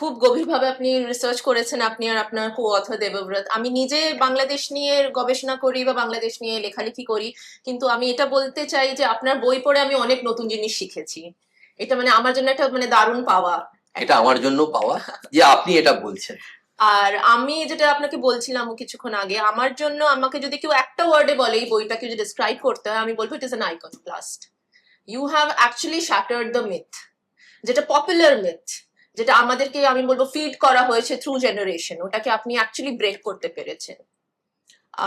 খুব গভীরভাবে আপনি রিসার্চ করেছেন আপনি আর আপনার কো অথর দেবব্রত। আমি নিজে বাংলাদেশ নিয়ে গবেষণা করি বা বাংলাদেশ নিয়ে লেখালেখি করি কিন্তু আমি এটা বলতে চাই যে আপনার বই পড়ে আমি অনেক নতুন জিনিস শিখেছি। এটা মানে আমার জন্য একটা মানে দারুণ পাওয়া। এটা আমার জন্য পাওয়া যে আপনি এটা বলছেন। আর আমি যেটা আপনাকে বলছিলাম কিছুক্ষণ আগে আমার জন্য আমাকে যদি কেউ একটা ওয়ার্ডে বলে এই বইটাকে যদি ডিসক্রাইব করতে হয় আমি বলব it is an iconoclast you have actually shattered the myth যেটা পপুলার মিথ যেটা আমাদেরকে, আমি বলব ফিড করা হয়েছে থ্রু জেনারেশন ওটাকে আপনি অ্যাকচুয়ালি ব্রেক করতে পেরেছেন।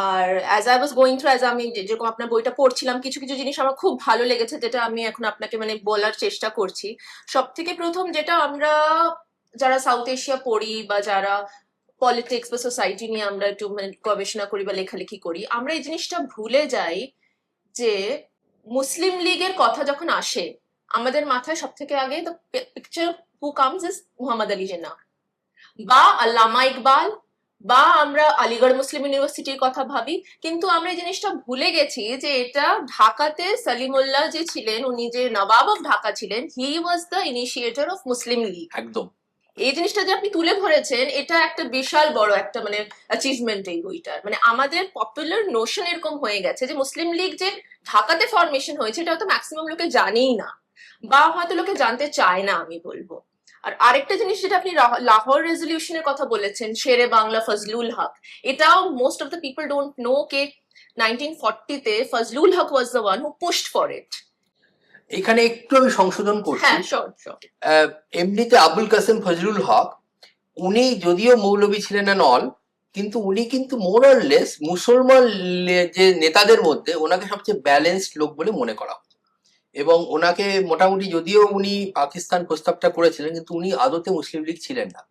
আর as I was going through as আমি যেরকম আপনার বইটা পড়ছিলাম, কিছু কিছু জিনিস আমার খুব ভালো লেগেছে, যেটা আমি এখন আপনাকে মানে বলার চেষ্টা করছি। সব থেকে প্রথম যেটা আমরা যারা সাউথ এশিয়া পড়ি বা যারা পলিটিক্স বা সোসাইটি নিয়ে আমরা একটু মানে গবেষণা করি বা লেখালেখি করি, আমরা এই জিনিসটা ভুলে যাই যে মুসলিম লীগের কথা যখন আসে, আমাদের মাথায় সব থেকে আগে the picture who comes is Muhammad Ali Jinnah বা আল্লামা ইকবাল বা আমরা আলিগড় মুসলিম ইউনিভার্সিটির কথা ভাবি কিন্তু আমরা এই জিনিসটা ভুলে গেছি যে এটা ঢাকাতে সালিমুল্লাহ যে ছিলেন উনি যে নবাব অফ ঢাকা ছিলেন he was the initiator of Muslim League একদম। এই জিনিসটা যে আপনি তুলে ধরেছেন এটা একটা বিশাল বড় একটা মানে অ্যাচিভমেন্ট এই বইটার মানে আমাদের পপুলার নোশন এরকম হয়ে গেছে যে মুসলিম লীগ যে ঢাকাতে ফরমেশন হয়েছে এটা হয়তো ম্যাক্সিমাম লোকে জানেই না। বা হয়তো লোকে জানতে চায় না আমি বলব। আর আরেকটা জিনিস যেটা আপনি লাহোর রেজলিউশনের কথা বলেছেন শেরে বাংলা ফজলুল হক এটাও most of the people don't know K nineteen ফর্টিতে Fazlul Haq was the one who pushed for it এখানে একটু আমি সংশোধন করছি। হ্যাঁ এমনিতে আবুল কাসেম ফজলুল হক উনি যদিও মৌলবী ছিলেন না অল কিন্তু উনি কিন্তু মোরাললেস মুসলমান যে নেতাদের মধ্যে ওনাকে সবচেয়ে ব্যালেন্সড লোক বলে মনে করা এবং ওনাকে মোটামুটি যদিও উনি পাকিস্তান প্রস্তাবটা করেছিলেন কিন্তু উনি আদতে মুসলিম লীগ ছিলেন না।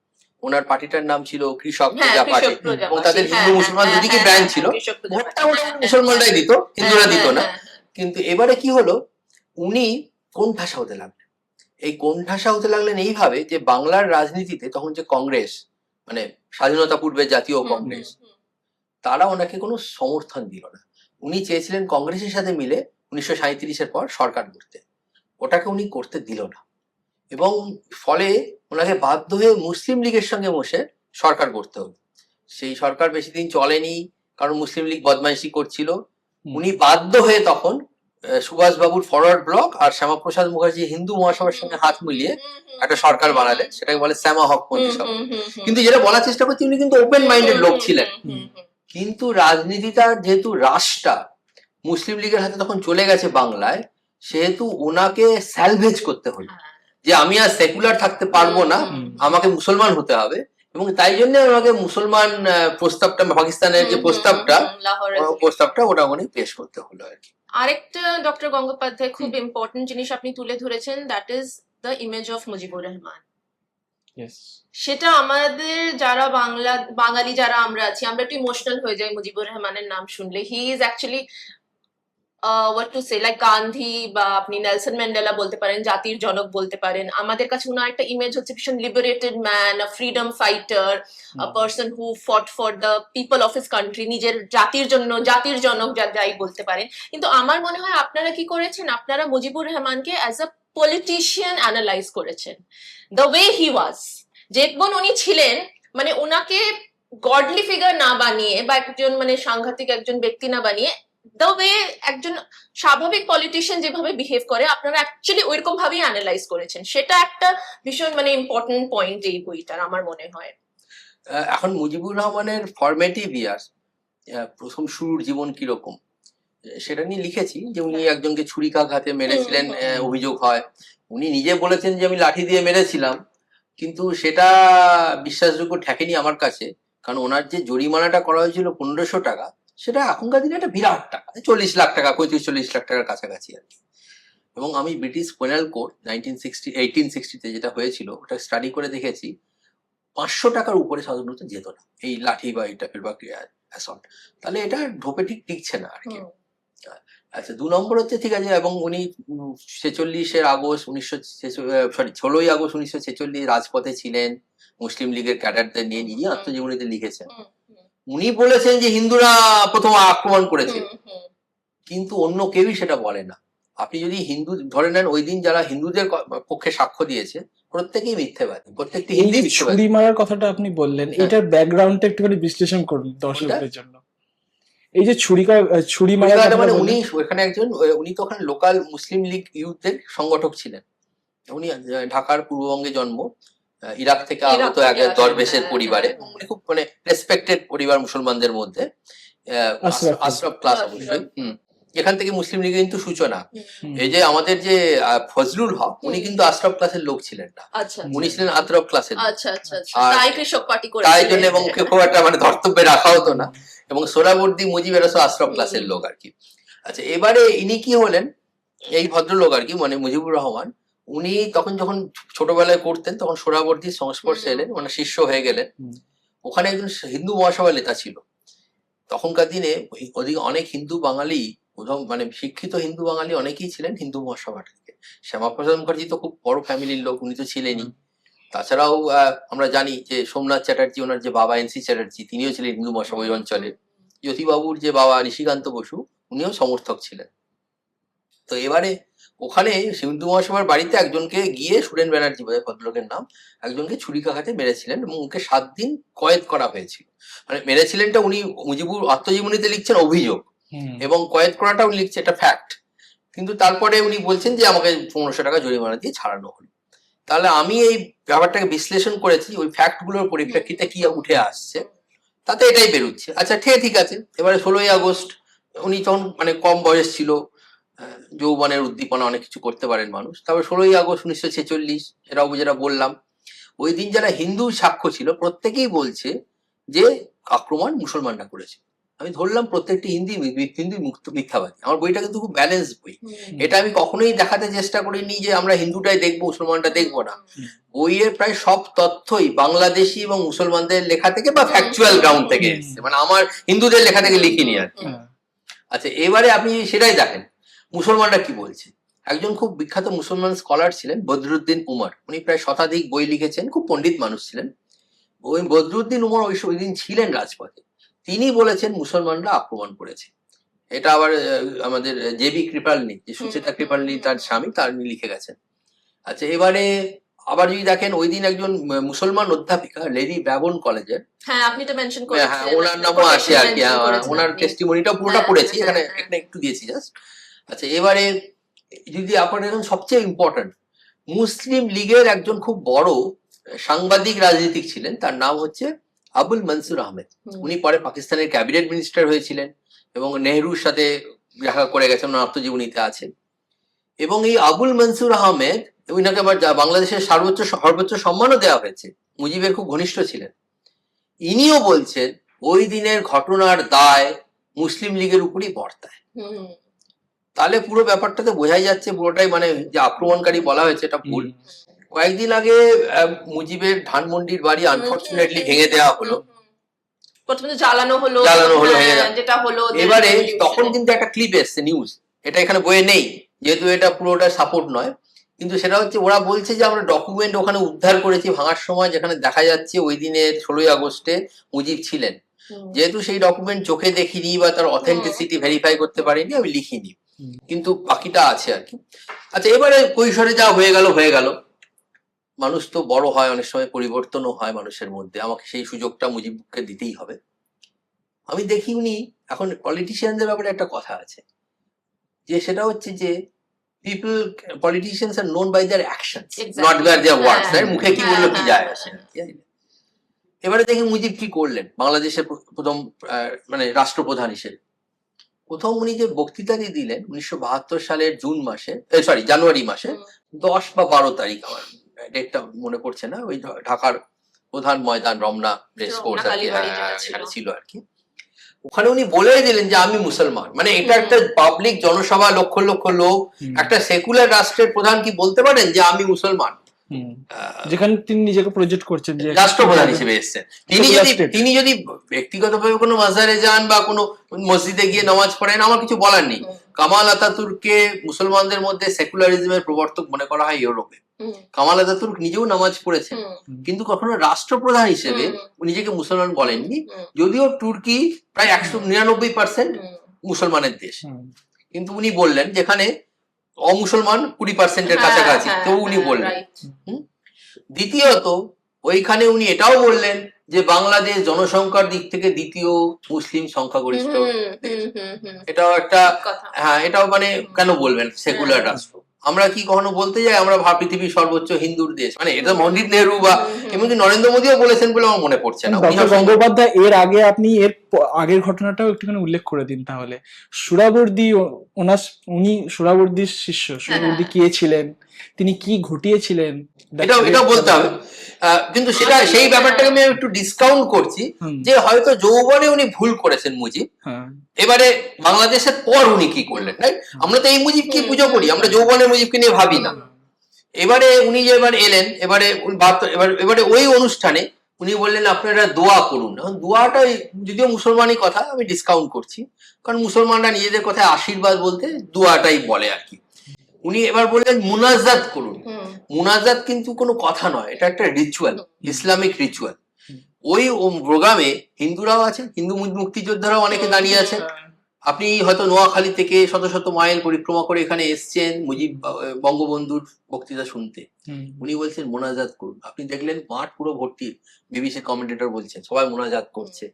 ওনার পার্টিটার নাম ছিল কৃষক হ্যাঁ প্রজা পার্টি। এবং তাদের হিন্দু হ্যাঁ, মুসলমান হ্যাঁ, দুদিকে ব্র্যান্ড ছিল। ভোটটা মোটামুটি মুসলমানরাই দিত হিন্দুরা দিত না। কিন্তু এবারে কি হলো উনি কোণঠাসা হতে লাগলেন? এই কোণঠাসা হতে লাগলেন এইভাবে যে বাংলার রাজনীতিতে তখন যে কংগ্রেস মানে স্বাধীনতা পূর্বের জাতীয় কংগ্রেস। তারা ওনাকে কোনো সমর্থন দিল না। উনি চেয়েছিলেন কংগ্রেসের সাথে মিলে উনিশশো সাঁত্রিশের পর সরকার করতে ওটাকে উনি করতে দিল না। এবং ফলে ওনাকে বাধ্য হয়ে মুসলিম লীগের সঙ্গে বসে সরকার করতে হলো। সেই সরকার বেশি দিন চলেনি কারণ মুসলিম লীগ বদমাইশি করছিল। উনি বাধ্য হয়ে তখন সুভাষ বাবুর ফরওয়ার্ড ব্লক আর শ্যামাপ্রসাদ মুখার্জি হিন্দু মহাসভার সঙ্গে হাত মিলিয়ে একটা সরকার বানালেন সেটাকে বলে শ্যামা হক মন্ত্রিসভা। কিন্তু যেটা বলার চেষ্টা করছি উনি কিন্তু ওপেন মাইন্ডেড লোক ছিলেন। কিন্তু রাজনীতিটা যেহেতু রাশটা মুসলিম লীগের হাতে তখন চলে গেছে বাংলায় সেহেতু ওনাকে স্যালভেজ করতে হলো। যে আমি আর সেকুলার থাকতে পারব না আমাকে মুসলমান হতে হবে। এবং তাই জন্য আমাকে মুসলমান প্রস্তাবটা পাকিস্তানের যে প্রস্তাবটা প্রস্তাবটা ওটা উনি পেশ করতে হলো আর কি। আরেকটা ডক্টর গঙ্গোপাধ্যায় খুব ইম্পর্টেন্ট জিনিস আপনি তুলে ধরেছেন that is the image of Mujibur Rahman. সেটা আমাদের যারা বাংলা বাঙালি যারা আমরা আছি আমরা একটু ইমোশনাল হয়ে যাই মুজিবুর রহমানের নাম শুনলে। He is actually what to say like Gandhi বা আপনি নেলসন ম্যান্ডেলা বলতে পারেন জাতির জনক বলতে পারেন আমাদের কাছে ওনার একটা ইমেজ হচ্ছে ভীষণ liberated man freedom fighter a person who fought for the people of his country নিজের জাতির জন্য জাতির জনক যা যাই বলতে পারেন। কিন্তু আমার মনে হয় আপনারা কি করেছেন? আপনারা মুজিবুর রহমানকে অ্যাজ আ পলিটিশিয়ান অ্যানালাইজ করেছেন। দ্য ওয়ে হি ওয়াজ যেমন উনি ছিলেন মানে ওনাকে গডলি ফিগার না বানিয়ে বা একজন মানে সাংঘাতিক একজন ব্যক্তি না বানিয়ে দ্য ওয়ে একজন স্বাভাবিক পলিটিশিয়ান যেভাবে বিহেভ করে আপনারা অ্যাকচুয়ালি ওইরকম ভাবেই অ্যানালাইজ করেছেন। সেটা একটা ভীষণ মানে ইম্পর্টেন্ট পয়েন্ট এই বইটার আমার মনে হয়। এখন মুজিবুর রহমানের ফরমেটিভ ইয়ার্স প্রথম শুরুর জীবন কীরকম? সেটা নিয়ে লিখেছি যে উনি একজনকে ছুরিকাঘাতে মেরেছিলেন অভিযোগ হয়। উনি নিজে বলেছেন যে আমি লাঠি দিয়ে মেরেছিলাম কিন্তু সেটা বিশ্বাসযোগ্য ঠেকেনি আমার কাছে কারণ ওনার যে জরিমানাটা করা হয়েছিল পনেরোশো টাকা সেটা এখনকার দিনে একটা বিরাট টাকা চল্লিশ লাখ টাকা পঁয়ত্রিশ চল্লিশ লাখ টাকার কাছাকাছি আর কি। এবং আমি British penal code nineteen sixty eighteen সিক্সটিতে যেটা হয়েছিল ওটা স্টাডি করে দেখেছি পাঁচশো টাকার উপরে সাধারণত যেত না। এই লাঠি বা এই টাইপের বা অ্যাসল্ট তাহলে এটা ঢোপে ঠিক টিকছে না আর কি। আচ্ছা দু নম্বর হচ্ছে ঠিক আছে এবং উনি ছেচল্লিশের আগস্ট উনিশশো সরি ষোলোই আগস্ট উনিশশো ছেচল্লিশ রাজপথে ছিলেন মুসলিম লীগের ক্যাডারদের নিয়ে নিজে আত্মজীবনীতে লিখেছেন। উনি বলেছেন যে হিন্দুরা প্রথম আক্রমণ করেছে। কিন্তু অন্য কেউই সেটা বলে না। আপনি যদি হিন্দু ধরে নেন ওই দিন যারা হিন্দুদের পক্ষে সাক্ষ্য দিয়েছে প্রত্যেকেই মিথ্যেবাদী প্রত্যেকটি হিন্দি ছুরি মারার কথাটা আপনি বললেন হ্যাঁ। এটার ব্যাকগ্রাউন্ডটা একটুখানি বিশ্লেষণ করুন দর্শকদের জন্য। এই যে ছুরিকা ছুরি মারার মানে উনি ওখানে একজন উনি তো ওখানে লোকাল মুসলিম লীগ ইউথের সংগঠক ছিলেন। উনি ঢাকার পূর্ববঙ্গে জন্ম। ইরাক থেকে আগত এক দরবেশের হ্যাঁ, পরিবারে। হ্যাঁ। উনি খুব মানে রেসপেক্টেড পরিবার মুসলমানদের মধ্যে। আহ, আশরাফ। ক্লাস। অবশ্যই। এখান থেকে মুসলিম লীগের কিন্তু সূচনা। এই যে আমাদের যে আহ, ফজলুল হক উনি কিন্তু আশরাফ ক্লাসের লোক ছিলেন না। আচ্ছা উনি ছিলেন আতরফ ক্লাসের। আচ্ছা আচ্ছা আচ্ছা। আর তাই জন্য এবং ওকে খুব একটা মানে ধর্তব্যে রাখা হতো না। এবং সোরাবর্দি মুজিব এরা সব আশরাফ ক্লাসের লোক আর কি। আচ্ছা এবারে ইনি কি হলেন? এই ভদ্রলোক আর কি মানে মুজিবুর রহমান। উনি তখন যখন ছোটবেলায় করতেন তখন সোরাবর্দির সংস্পর্শে এলেন মানে শিষ্য হয়ে গেলেন। ওখানে একজন হিন্দু মহাসভা নেতা ছিল। তখনকার দিনে ওদিকে অনেক হিন্দু বাঙালি প্রথম মানে শিক্ষিত হিন্দু বাঙালি অনেকেই ছিলেন হিন্দু মহাসভা থেকে। শ্যামাপ্রসাদ মুখার্জি তো খুব বড় ফ্যামিলির লোক উনি তো ছিলেনই। তাছাড়াও আহ, আমরা জানি যে সোমনাথ চ্যাটার্জি ওনার যে বাবা এনসি চ্যাটার্জি তিনিও ছিলেন হিন্দু মহাসভা ওই অঞ্চলে। জ্যোতিবাবুর যে বাবা নিশিকান্ত বসু উনিও সমর্থক ছিলেন। তো এবারে ওখানে হিন্দু মহাসভার বাড়িতে একজনকে গিয়ে সুরেন ব্যানার্জি বোধহয় ভদ্রলোকের নাম একজনকে ছুরিকাঘাতে মেরেছিলেন এবং ওকে সাত দিন কয়েদ করা হয়েছিল। মানে মেরেছিলেনটা উনি মুজিবুর আত্মজীবনীতে লিখছেন অভিযোগ এবং কয়েদ করাটাও লিখছে এটা ফ্যাক্ট কিন্তু তারপরে উনি বলছেন যে আমাকে পনেরোশো টাকা জরিমানা দিয়ে ছাড়ানো হলো। তাহলে আমি এই ব্যাপারটাকে বিশ্লেষণ করেছি ওই ফ্যাক্টগুলোর পরিপ্রেক্ষিতে কি উঠে আসছে তাতে এটাই বেরোচ্ছে। আচ্ছা ঠিক ঠিক আছে। এবারে ষোলোই আগস্ট উনি তখন মানে কম বয়স ছিল যৌবনের উদ্দীপনা অনেক কিছু করতে পারেন মানুষ। তারপরে ষোলোই আগস্ট উনিশশো ছেচল্লিশ এরাও যেটা বললাম ওই দিন যারা হিন্দু সাক্ষ্য ছিল প্রত্যেকেই বলছে যে আক্রমণ মুসলমানরা করেছে। আমি ধরলাম প্রত্যেকটি হিন্দি হিন্দু মুক্ত মিথ্যাবাদী। আমার বইটা কিন্তু খুব ব্যালেন্স বই। এটা আমি কখনোই দেখাতে চেষ্টা করিনি যে আমরা হিন্দুটাই দেখব মুসলমানটা দেখব না। বইয়ের প্রায় সব তথ্যই বাংলাদেশি এবং মুসলমানদের লেখা থেকে বা ফ্যাকচুয়াল গ্রাউন্ড থেকে এসছে। মানে আমার হিন্দুদের লেখা থেকে লিখিনি আর কি। আচ্ছা এবারে আপনি সেটাই দেখেন। মুসলমানরা কি বলছে? একজন খুব বিখ্যাত মুসলমান স্কলার ছিলেন বদরুদ্দিন উমর। উনি প্রায় শতাধিক বই লিখেছেন খুব পণ্ডিত মানুষ ছিলেন। ওই বদরুদ্দিন উমর ওই ওই দিন ছিলেন রাজপথে। তিনি বলেছেন মুসলমানরা আক্রমণ করেছে। এটা আবার আমাদের জেবি কৃপালনি যে সুচেতা কৃপালনি তার স্বামী তার লিখে গেছেন। আচ্ছা এবারে আবার যদি দেখেন ওই দিন একজন মুসলমান অধ্যাপিকা লেডি ব্যাবন কলেজের। হ্যাঁ আপনি তো মেনশন করেছেন হ্যাঁ ওনার নামও আসে আর কি হ্যাঁ, ওনার টেস্টিমনিটা পুরোটা হ্যাঁ, পড়েছি হ্যাঁ, এখানে হ্যাঁ। এখানে একটু দিয়েছি জাস্ট আচ্ছা এবারে যদি আপনার এখন সবচেয়ে ইম্পর্টেন্ট মুসলিম লীগের একজন খুব বড় সাংবাদিক রাজনীতিক ছিলেন তার নাম হচ্ছে আবুল মনসুর আহমেদ। উনি পরে পাকিস্তানের ক্যাবিনেট মিনিস্টার হয়েছিলেন এবং নেহরুর সাথে দেখা করে গেছেন ওনার আত্মজীবনীতে আছেন। এবং এই আবুল মনসুর আহমেদ ওনাকে আবার বাংলাদেশের সর্বোচ্চ সর্বোচ্চ সম্মানও দেওয়া হয়েছে মুজিবের খুব ঘনিষ্ঠ ছিলেন। ইনিও বলছেন ওই দিনের ঘটনার দায় মুসলিম লীগের উপরই বর্তায়। তাহলে পুরো ব্যাপারটাতে বোঝাই যাচ্ছে পুরোটাই মানে যে আক্রমণকারী বলা হয়েছে এটা ভুল। কয়েকদিন আগে মুজিবের ধানমন্ডির বাড়ি আনফর্চুনেটলি ভেঙে দেওয়া হলো। প্রথমে জ্বালানো হলো জ্বালানো হলো, হ্যাঁ, যাওয়া। যেটা হলো এবারে তখন কিন্তু একটা ক্লিপ এসছে নিউজ এটা এখানে বইয়ে নেই যেহেতু এটা পুরোটা সাপোর্ট নয়। কিন্তু সেটা হচ্ছে ওরা বলছে যে আমরা ডকুমেন্ট ওখানে উদ্ধার করেছি ভাঙার সময় যেখানে দেখা যাচ্ছে ওই দিনের ষোলোই আগস্টে মুজিব ছিলেন। যেহেতু সেই ডকুমেন্ট চোখে দেখিনি বা তার অথেন্টিসিটি ভেরিফাই করতে পারিনি আমি লিখিনি। কিন্তু বাকিটা আছে আর কি। আচ্ছা এবারে কৈশোরে যা হয়ে গেল হয়ে গেল। মানুষ তো বড় হয় অনেক সময় পরিবর্তনও হয় মানুষের মধ্যে। আমাকে সেই সুযোগটা মুজিবকে দিতেই হবে। আমি দেখি উনি এখন পলিটিশিয়ানদের ব্যাপারে একটা কথা আছে। যে সেটা হচ্ছে যে people politicians are known by their action. Not by their words হ্যাঁ, মুখে কি হ্যাঁ, বলল কি হ্যাঁ, যায়? হ্যাঁ, আসে হ্যাঁ। আছে? এবারে দেখি মুজিব কি করলেন। বাংলাদেশের প্রথম মানে রাষ্ট্রপ্রধান হিসেবে। প্রথম উনি যে বক্তৃতাটি দিলেন উনিশশো বাহাত্তর সালের জুন মাসে সরি জানুয়ারি মাসে দশ বা বারো তারিখ আমার ডেটটা মনে পড়ছে না ওই ঢাকার প্রধান ময়দান রমনা রেস কোর্স আর কি হ্যাঁ, যেটা ছিল। আর কি। ওখানে উনি বলে দিলেন যে আমি মুসলমান। মানে এটা একটা পাবলিক জনসভা লক্ষ লক্ষ লোক একটা সেকুলার রাষ্ট্রের প্রধান কি বলতে পারেন যে আমি মুসলমান? যেখানে তিনি নিজেকে প্রজেক্ট করছেন যে রাষ্ট্রপ্রধান হিসেবে এসেছেন তিনি যদি তিনি যদি ব্যক্তিগতভাবে কোনো মাজারে যান বা কোনো মসজিদে গিয়ে নামাজ পড়েন আমার কিছু বলার নেই। কামাল আতাতুর্ককে মুসলমানদের মধ্যে সেকুলারিজমের প্রবর্তক মনে করা হয় ইউরোপে। কামাল আতাতুর্ক নিজেও নামাজ পড়েছেন। কিন্তু কখনো রাষ্ট্রপ্রধান হিসেবে নিজেকে মুসলমান বলেননি। যদিও তুর্কি প্রায় একশো নিরানব্বই পার্সেন্ট মুসলমানের দেশ। কিন্তু উনি বললেন যেখানে অমুসলমান কুড়ি পার্সেন্টের হ্যাঁ, কাছাকাছি। হ্যাঁ, তো উনি হ্যাঁ, বললেন. দ্বিতীয়ত ওইখানে উনি এটাও বললেন যে বাংলাদেশ জনসংখ্যার দিক থেকে দ্বিতীয় মুসলিম সংখ্যাগরিষ্ঠ। এটাও একটা হ্যাঁ এটাও মানে কেন বলবেন? সেকুলার। রাষ্ট্র। আমরা কি কখনো বলতে যাই? আমরা ভা- পৃথিবীর সর্বোচ্চ হিন্দুর দেশ। মানে এটা মন্দির নেহরু বা। এমনকি নরেন্দ্র মোদীও বলেছেন বলে আমার মনে পড়ছে না। গঙ্গোপাধ্যায় এর আগে আপনি এর আগের ঘটনাটাও একটুখানি উল্লেখ করে দিন তাহলে। সুরাবর্দি ওনার উনি সুরাবর্দির শিষ্য। সুরাবর্দি কে ছিলেন? তিনি কি ঘটিয়েছিলেন? এটাও এটাও বলতে হবে। কিন্তু সেটা সেই ব্যাপারটাকে আমি একটু ডিসকাউন্ট করছি যে হয়তো যৌবনে উনি ভুল করেছেন মুজিব। হ্যাঁ। এবারে বাংলাদেশের পর উনি কি করলেন রাইট আমরা তো এই মুজিবকে পুজো করি আমরা যৌবনের মুজিবকে নিয়ে ভাবি না। এবারে উনি যে এবার এলেন এবার এবারে ওই অনুষ্ঠানে উনি বললেন আপনারা দোয়া করুন। এখন দোয়াটা যদিও মুসলমানই কথা আমি ডিসকাউন্ট করছি। কারণ মুসলমানরা নিজেদের কথায় আশীর্বাদ বলতে দোয়াটাই বলে আর কি। উনি এবার বললেন মুনাজাত করুন। মুনাজাত কিন্তু কোনো কথা নয় এটা একটা রিচুয়াল ইসলামিক রিচুয়াল ওই প্রোগ্রামে হিন্দুরাও আছেন হিন্দু মুক্তিযোদ্ধারাও অনেকে দাঁড়িয়ে আছেন আপনি হয়তো নোয়াখালী থেকে শত শত মাইল পরিক্রমা করে এখানে এসছেন মুজিব বঙ্গবন্ধুর বক্তৃতা শুনতে। হুম, উনি বলছেন মোনাজাত করুন। আপনি দেখলেন মাঠ পুরো ভর্তি বিবিসি কমেন্টেটর বলছেন সবাই মোনাজাত করছে।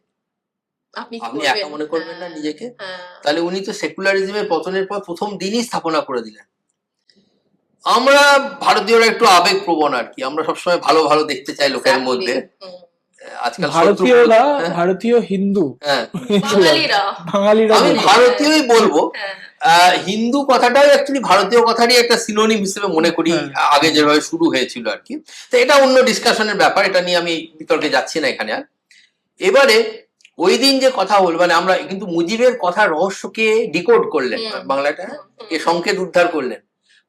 আপনি একা মনে করবেন না হ্যাঁ, নিজেকে? হ্যাঁ। তাহলে উনি তো সেকুলারিজমের পতনের পর প্রথম দিনই স্থাপনা করে দিলেন। আমরা ভারতীয়রা একটু আবেগ প্রবণ আর কি। আমরা সবসময় ভালো ভালো দেখতে চাই লোকের মধ্যে। আজকাল ভারতীয়রা হ্যাঁ, ভারতীয় হিন্দু। হ্যাঁ। বাঙালিরা। বাঙালিরা আমি ভারতীয়ই বলব। হ্যাঁ, আহ, হিন্দু কথাটাই অ্যাকচুয়ালি ভারতীয় কথারই একটা সিনোনিম হিসেবে মনে করি। আগে যেভাবে শুরু হয়েছিল আর কি। তো এটা অন্য ডিসকাশনের ব্যাপার এটা নিয়ে আমি বিতর্কে যাচ্ছি না এখানে আর। এবারে ওই দিন যে কথা বল মানে আমরা কিন্তু মুজিবের কথা রহস্যকে ডিকোড করলেন বাংলাটা। এ সংকেত উদ্ধার করলেন।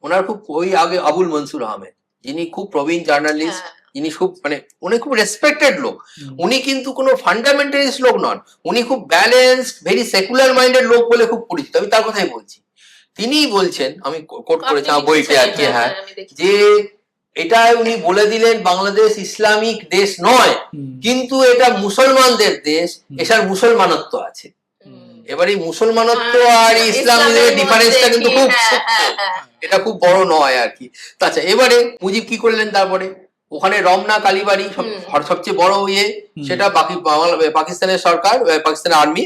ওনার খুব ওই আগে আবুল মনসুর আহমেদ। যিনি খুব প্রবীণ জার্নালিস্ট হ্যাঁ, যিনি খুব মানে উনি খুব রেসপেক্টেড লোক। উনি কিন্তু কোনো ফান্ডামেন্টালিস্ট লোক নন। উনি খুব ব্যালেন্স ভেরি সেকুলার মাইন্ডেড লোক বলে খুব পরিচিত। আমি তার কথাই বলছি। তিনিই বলছেন আমি কোট করেছি আমার বইতে আর কি হ্যাঁ যে এটা উনি বলে দিলেন বাংলাদেশ ইসলামিক দেশ নয়। কিন্তু এটা মুসলমানদের দেশ এসার মুসলমানত্ব আছে। এবার এই মুসলমানত্ব হ্যাঁ, আর ইসলামের ইসলামের ডিফারেন্সটা কিন্তু খুব হ্যাঁ, হ্যাঁ। এটা খুব বড় নয় আর কি। আচ্ছা এবারে মুজিব কি করলেন তারপরে? ওখানে রমনা কালীবাড়ি সবচেয়ে বড় ইয়ে সেটা বাকি পাকিস্তানের সরকার পাকিস্তানের আর্মি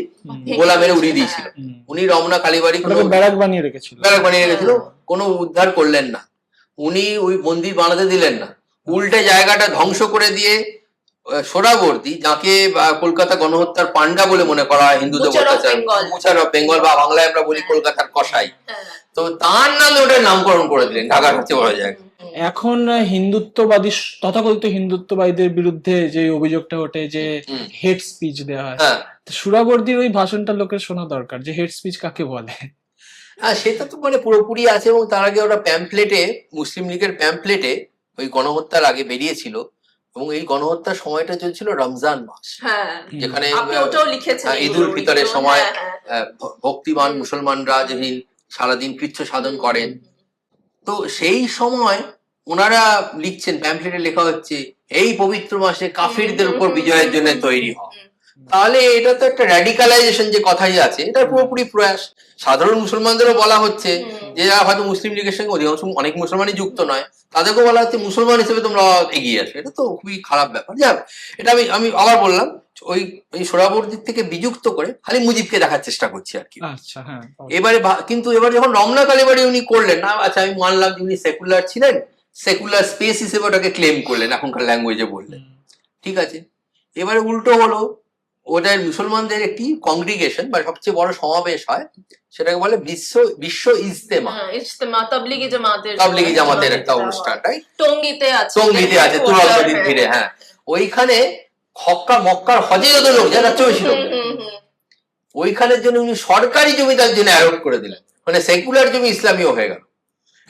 গোলা মেরে উড়িয়ে দিয়েছিল। উনি রমনা কালীবাড়ি কোনো ব্যারাক বানিয়ে রেখেছিল। ব্যারাক বানিয়ে রেখেছিল। কোনো উদ্ধার করলেন না। উনি ওই মন্দির বানাতে দিলেন না। উল্টে জায়গাটা ধ্বংস করে দিয়ে আহ, যাকে আহ, কলকাতা গণহত্যার পান্ডা বলে মনে করা হয়. বুচার অফ বেঙ্গল বা বাংলায় আমরা বলি হ্যাঁ। কলকাতার কসাই হ্যাঁ। তো তার নামে ওটার নামকরণ করে দিলেন ঢাকার যায় হুম, হুম। এখন হিন্দুত্ববাদী তথাকথিত হিন্দুত্ববাদীদের বিরুদ্ধে যে অভিযোগটা ওঠে যে হেড স্পিচ দেওয়া হয় হ্যাঁ তো সুরাবর্দির ওই ভাষণটা লোকের শোনা দরকার যে হেড স্পিচ কাকে বলে হ্যাঁ সেটা তো মানে পুরোপুরি আছে এবং তার আগে ওরা প্যাম্পলেটে মুসলিম লীগের প্যাম্পলেটে ওই গণহত্যার আগে বেরিয়েছিল এবং এই গণহত্যার সময়টা চলছিল রমজান মাস হ্যাঁ যেখানে আপনি ওটাও লিখেছেন হ্যাঁ, ঈদ উল ফিতরের সময় হ্যাঁ, হ্যাঁ। ভক্তিমান। মুসলমানরা যিনি সারাদিন কৃচ্ছ সাধন করেন তো সেই সময় ওনারা লিখছেন প্যাম্পলেটে লেখা হচ্ছে এই পবিত্র মাসে কাফিরদের উপর বিজয়ের জন্য তৈরি হুম। তাহলে এটা তো একটা র্যাডিকালাইজেশন যে কথাই আছে এটা পুরোপুরি প্রয়াস। সাধারণ মুসলমানদেরও বলা হচ্ছে যে যারা হয়তো মুসলিম লীগের সঙ্গে অধিকাংশ অনেক মুসলমানই যুক্ত নয় তাদেরকেও বলা হচ্ছে মুসলমান হিসেবে তোমরা এগিয়ে আসবে এটা তো খুবই খারাপ ব্যাপার। যাক এটা আমি আমি আবার বললাম ওই ওই সোরাবর্দির থেকে বিযুক্ত করে খালি মুজিবকে দেখার চেষ্টা করছি আর কি। আচ্ছা হ্যাঁ এবারে কিন্তু এবার যখন রমনা কালীবাড়ি উনি করলেন না আচ্ছা আমি মানলাম যে উনি সেকুলার ছিলেন সেকুলার স্পেস হিসেবে ওটাকে ক্লেম করলেন এখনকার ল্যাঙ্গুয়েজে বললেন ঠিক আছে? এবারে উল্টো হলো ওদের মুসলমানদের একটি কংগ্রিগেশন বা সবচেয়ে বড় সমাবেশ হয় সেটাকে বলে বিশ্ব বিশ্ব ইজতেমা। হ্যাঁ, ইজতেমা তাবলিগি জামাতের তাবলিগি জামাতের একটা অনুষ্ঠান তাই টঙ্গিতে আছে। টঙ্গিতে আছে তুরাগদিন ফিরে হ্যাঁ ওইখানে হক্কা মক্কার হজে যত লোক। যায় তার লোক। ওইখানের জন্য উনি সরকারি জমি তার জন্য অ্যালট করে দিলেন মানে সেকুলার জমি ইসলামীয় হয়ে গেল।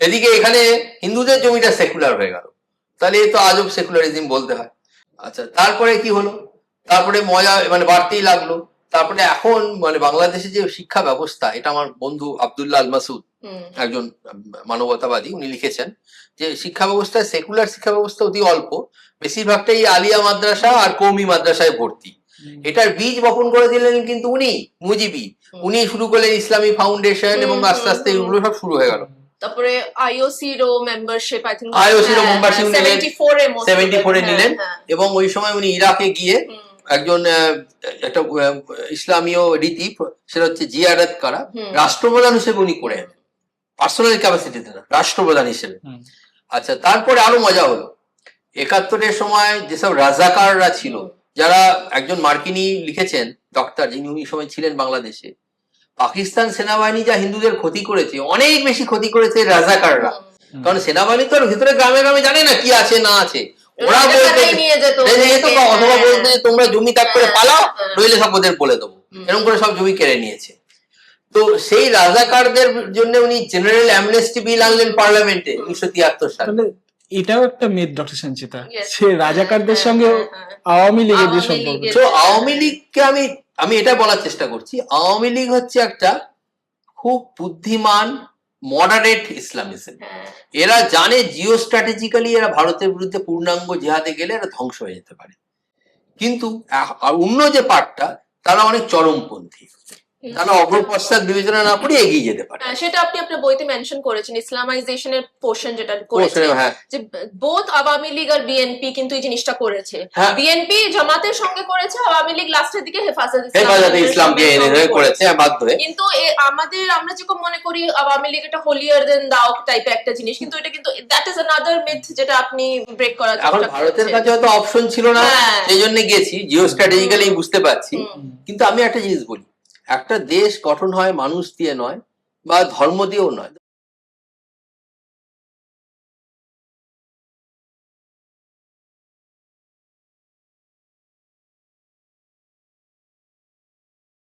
এদিকে এখানে হিন্দুদের জমিটা সেকুলার হয়ে গেল। তাহলে এ তো আজব সেকুলারিজম বলতে হয়। আচ্ছা তারপরে কি হলো? তারপরে মজা মানে বাড়তেই লাগল। তারপরে এখন মানে বাংলাদেশে যে শিক্ষা ব্যবস্থা এটা আমার বন্ধু আব্দুল্লাহ আল মাসুদ একজন মানবতাবাদী উনি লিখেছেন যে শিক্ষা ব্যবস্থায় সেকুলার শিক্ষা ব্যবস্থা অতি অল্প বেশিরভাগটাই আলিয়া মাদ্রাসা আর কৌমি মাদ্রাসায় ভর্তি। এটার বীজ বপন করে দিলেন কিন্তু উনি মুজিবি। উনি শুরু করলেন ইসলামী ফাউন্ডেশন এবং আস্তে আস্তে এগুলো সব শুরু হয়ে গেল। তারপরে আইওসি রো মেম্বারশিপ আই সেভেন্টি ফোর এ 74 এ হ্যাঁ, নিলেন। হ্যাঁ, এবং ওই সময় উনি ইরাকে গিয়ে একজন আহ, একটা ইসলামীয় রীতি সেটা হচ্ছে জিয়ারত করা। রাষ্ট্রপ্রধান হিসেবে উনি করে পার্সোনাল ক্যাপাসিটিতে না রাষ্ট্রপ্রধান হিসেবে। আচ্ছা তারপরে আরও মজা হলো। একাত্তরের সময় যেসব রাজাকাররা ছিল যারা একজন মার্কিনী লিখেছেন ডক্টর যিনি উনি সময় ছিলেন বাংলাদেশে পাকিস্তান সেনাবাহিনী যা হিন্দুদের ক্ষতি করেছে অনেক বেশি ক্ষতি করেছে রাজাকাররা। কারণ সেনাবাহিনী তো ভিতরে গ্রামে গ্রামে জানে না কি আছে না আছে। ওরা রাজাকাররাই বলতে নিয়ে যেত এই যে তো ওদেরকে, অথবা হ্যাঁ, বলতে তোমরা জমি ত্যাগ করে হ্যাঁ, পালাও হ্যাঁ। নইলে সব ওদের বলে দেবো। এরকম করে সব জমি কেড়ে নিয়েছে। তো সেই রাজাকারদের জন্য উনি জেনারেল অ্যামনেস্টি বিল আনলেন পার্লামেন্টে উনিশশো তিয়াত্তর সালে। এটাও একটা মেদ ডক্টর সঞ্চিতা। সে রাজাকারদের সঙ্গে। আওয়ামী লীগের যে সম্পর্ক। তো আওয়ামী লীগকে আমি আমি এটা বলার চেষ্টা করছি। আওয়ামী লীগ হচ্ছে একটা খুব বুদ্ধিমান মডারেট ইসলামিজম হ্যাঁ, এরা জানে জিও স্ট্র্যাটেজিক্যালি এরা ভারতের বিরুদ্ধে পূর্ণাঙ্গ জিহাদে গেলে এরা ধ্বংস হয়ে যেতে পারে। কিন্তু অন্য যে পার্টটা তারা অনেক চরমপন্থী। তারা অগ্রপশ্চাৎ বিবেচনা না করে এগিয়ে যেতে পারে? হ্যাঁ, সেটা আপনি আপনার বইতে মেনশন করেছেন ইসলামাইজেশনের পোর্শন যেটা করেছেন হ্যাঁ। যে বোথ আওয়ামী লীগ আর বিএনপি কিন্তু এই জিনিসটা করেছে। হ্যাঁ। বিএনপি জামাতের সঙ্গে করেছে আওয়ামী লীগ লাস্টের দিকে হেফাজত হেফাজতে ইসলামকে এনে ধরে করেছে হ্যাঁ, বাধ্য হয়ে। কিন্তু আমাদের আমরা যেরকম মনে করি আওয়ামী লীগ এটা হোলিয়ার দেন দাও টাইপের একটা জিনিস কিন্তু এটা কিন্তু দ্যাট ইজ অ্যানাদার মিথ যেটা আপনি ব্রেক করার এখন ভারতের। কাছে হয়তো অপশন ছিল না হ্যাঁ। সেই জন্য গেছি জিও স্ট্র্যাটেজিক্যালি বুঝতে পারছি। কিন্তু আমি একটা জিনিস বলি একটা দেশ গঠন হয় মানুষ দিয়ে নয় বা ধর্ম দিয়েও নয়।